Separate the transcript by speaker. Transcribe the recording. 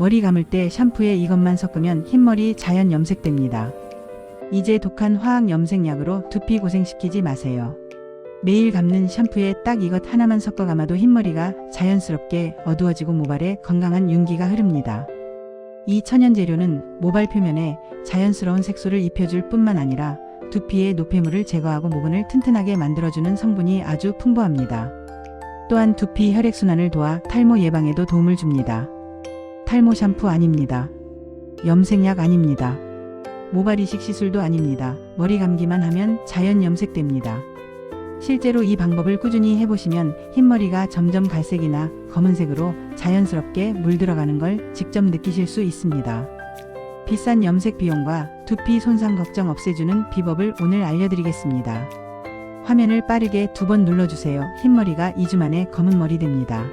Speaker 1: 머리 감을 때 샴푸에 이것만 섞으면 흰머리 자연 염색됩니다. 이제 독한 화학 염색약으로 두피 고생시키지 마세요. 매일 감는 샴푸에 딱 이것 하나만 섞어 감아도 흰머리가 자연스럽게 어두워지고 모발에 건강한 윤기가 흐릅니다. 이 천연 재료는 모발 표면에 자연스러운 색소를 입혀줄 뿐만 아니라 두피의 노폐물을 제거하고 모근을 튼튼하게 만들어주는 성분이 아주 풍부합니다. 또한 두피 혈액순환을 도와 탈모 예방에도 도움을 줍니다. 탈모 샴푸 아닙니다. 염색약 아닙니다. 모발 이식 시술도 아닙니다. 머리 감기만 하면 자연 염색됩니다. 실제로 이 방법을 꾸준히 해보시면 흰머리가 점점 갈색이나 검은색으로 자연스럽게 물들어가는 걸 직접 느끼실 수 있습니다. 비싼 염색 비용과 두피 손상 걱정 없애주는 비법을 오늘 알려드리겠습니다. 화면을 빠르게 두 번 눌러주세요. 흰머리가 2주 만에 검은 머리 됩니다.